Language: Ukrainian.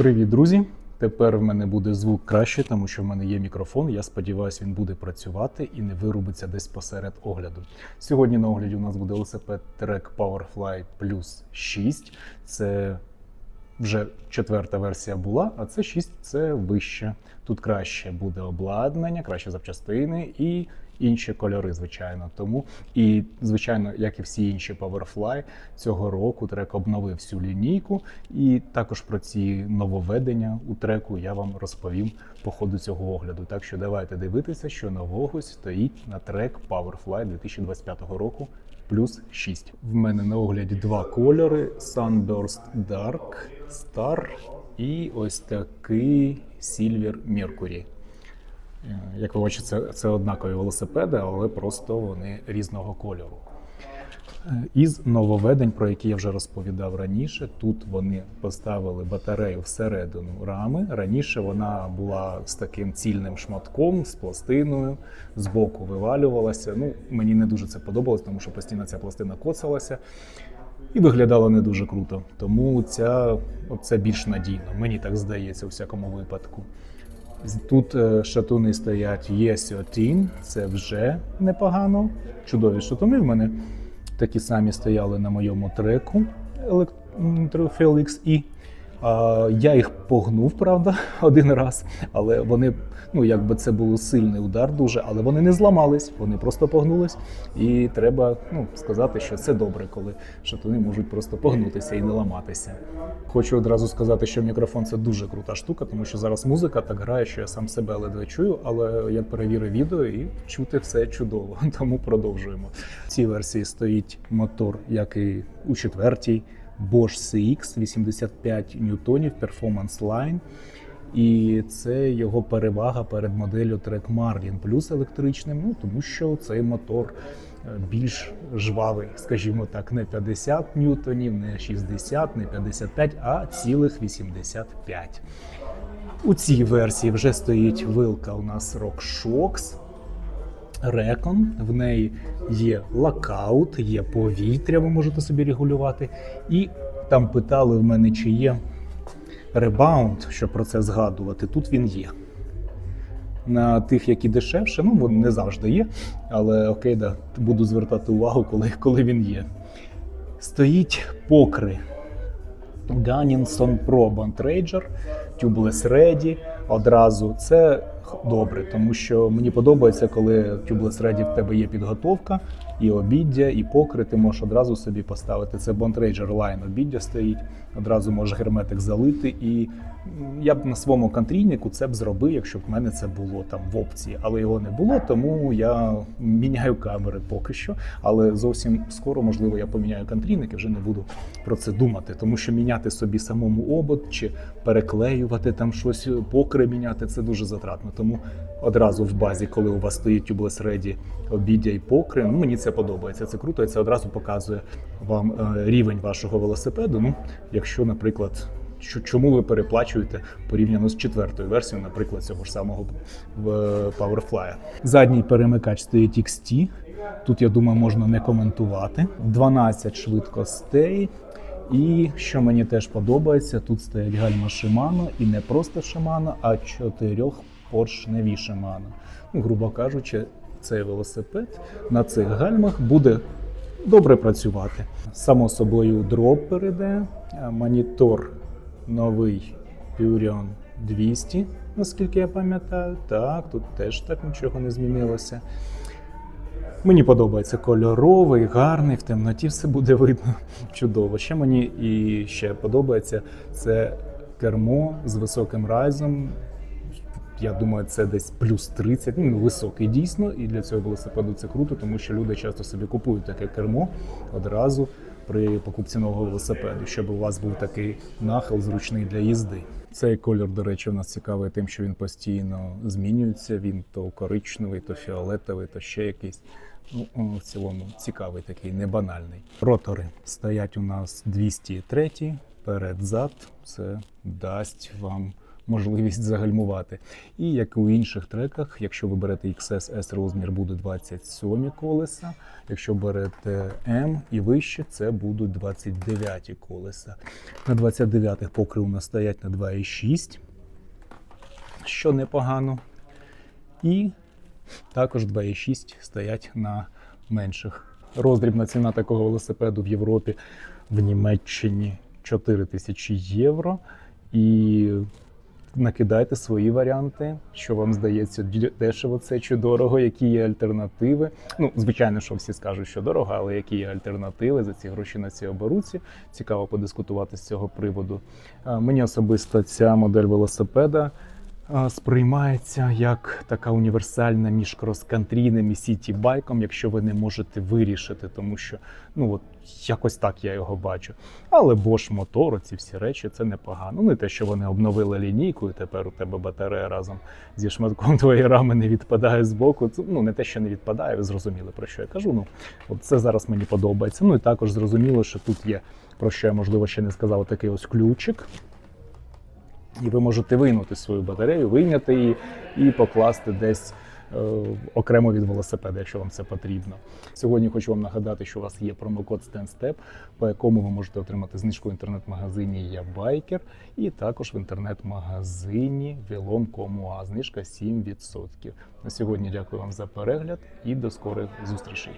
Привіт, друзі! Тепер в мене буде звук краще, тому що в мене є мікрофон. Я сподіваюся, він буде працювати і не вирубиться десь посеред огляду. Сьогодні на огляді у нас буде велосипед Trek Powerfly Plus 6. Це вже четверта версія була, а це 6 це вище. Тут краще буде обладнання, краще запчастини і інші кольори, звичайно. Тому і звичайно, як і всі інші Powerfly, цього року трек обновив всю лінійку. І також про ці нововведення у треку я вам розповім по ходу цього огляду. Так що давайте дивитися, що нового стоїть на трек Powerfly 2025 року. Плюс 6. В мене на огляді два кольори: Sunburst Dark Star і ось такий Silver Mercury. Е, Як ви бачите, це, це однакові велосипеди, але просто вони різного кольору. Е, Із нововведень, про які я вже розповідав раніше, тут вони поставили батарею всередину рами. Раніше вона була з таким цільним шматком, з пластиною, збоку вивалювалася. Ну, мені не дуже це подобалось, тому що постійно ця пластина коцалася і виглядало не дуже круто. Тому ця, це більш надійно. Мені так здається, у всякому випадку. Тут е, шатуни стоять E17, це вже непогано. Чудові шатуни в мене такі самі стояли на моєму треку електрофелікс і. Я їх погнув, правда, один раз, але вони, ну якби це був сильний удар дуже, але вони не зламались, вони просто погнулись. І треба ну, сказати, що це добре, коли шатуни можуть просто погнутися і не ламатися. Хочу одразу сказати, що мікрофон це дуже крута штука, тому що зараз музика так грає, що я сам себе ледве чую, але я перевірив відео і чути все чудово. Тому продовжуємо. В цій версії стоїть мотор, як і у четвертій. Bosch CX 85 ньютонів Performance Line. І це його перевага перед моделлю Trek Marlin плюс електричним, ну тому що цей мотор е, більш жвавий, скажімо так, не 50 ньютонів, не 60, не 55, а цілих 85. У цій версії вже стоїть вилка у нас RockShox. Recon, в неї є локаут, є повітря, ви можете собі регулювати. І там питали в мене, чи є ребаунд, щоб про це згадувати. Тут він є. На тих, які дешевше, ну вони не завжди є, але окей, да, буду звертати увагу, коли, коли він є. Стоїть покри Gunninson Pro Bond Ranger, Tubeless Ready. Одразу це добре, тому що мені подобається, коли Tubeless Ready в тебе є підготовка, і обіддя, і покри. Ти можеш одразу собі поставити. Це Bond Ranger Line обіддя стоїть. Одразу можеш герметик залити. І я б на своєму контрійнику це б зробив, якщо б в мене це було там в опції, але його не було, тому я міняю камери поки що. Але зовсім скоро, можливо, я поміняю контрійник і вже не буду про це думати, тому що міняти собі самому обод чи переклеювати там щось, покри міняти це дуже затратно. Тому одразу в базі, коли у вас стоїть Tubeless Ready обіддя і покри, ну мені це подобається. Це круто, і це одразу показує вам е, рівень вашого велосипеду. Ну, якщо, наприклад. Чому ви переплачуєте порівняно з четвертою версією, наприклад, цього ж самого в Powerfly? Задній перемикач стоїть XT. Тут я думаю, можна не коментувати. 12 швидкостей. І що мені теж подобається, тут стоять гальма Shimano, і не просто Shimano, а чотирьохпоршневі Shimano. Ну, грубо кажучи, цей велосипед на цих гальмах буде добре працювати. Само собою дроп перейде, монітор новий Purion 200, наскільки я пам'ятаю. Так, тут теж так нічого не змінилося. Мені подобається кольоровий, гарний, в темноті все буде видно. Чудово. Ще мені і ще подобається це кермо з високим райзом. Я думаю, це десь плюс 30, ну високий дійсно. І для цього велосипеду це круто, тому що люди часто собі купують таке кермо одразу при покупці нового велосипеду, щоб у вас був такий нахил зручний для їзди. Цей колір, до речі, у нас цікавий тим, що він постійно змінюється. Він то коричневий, то фіолетовий, то ще якийсь. Ну, в цілому цікавий такий, не банальний. Ротори стоять у нас 203, перед зад. Це дасть вам можливість загальмувати. І як у інших треках, якщо ви берете XS S розмір, буде 27 колеса. Якщо берете M і вище, це будуть 29 колеса. На 29-х покрив у нас стоять на 2,6, що непогано. І також 2,6 стоять на менших. Роздрібна ціна такого велосипеду в Європі в Німеччині 4 тисячі євро. І накидайте свої варіанти, що вам здається дешево це чи дорого, які є альтернативи. Ну, звичайно, що всі скажуть, що дорого, але які є альтернативи за ці гроші на ці оборуці. Цікаво подискутувати з цього приводу. Мені особисто ця модель велосипеда сприймається як така універсальна між крос-кантрійним і сіті-байком, якщо ви не можете вирішити, тому що ну от якось так я його бачу. Але Bosch мотор, ці всі речі, це непогано. Ну, Не те, що вони обновили лінійку, і тепер у тебе батарея разом зі шматком твоєї рами не відпадає з боку. Це ну не те, що не відпадає, ви зрозуміли про що я кажу. Ну от це зараз мені подобається. Ну і також зрозуміло, що тут є про що я можливо ще не сказав, такий ось ключик. І ви можете вийнути свою батарею, вийняти її і покласти десь е, окремо від велосипеда, якщо вам це потрібно. Сьогодні хочу вам нагадати, що у вас є промокод STENSTEP, по якому ви можете отримати знижку в інтернет-магазині Я Байкер і також в інтернет-магазині Velom.com.ua. Знижка 7%. На сьогодні дякую вам за перегляд і до скорих зустрічей.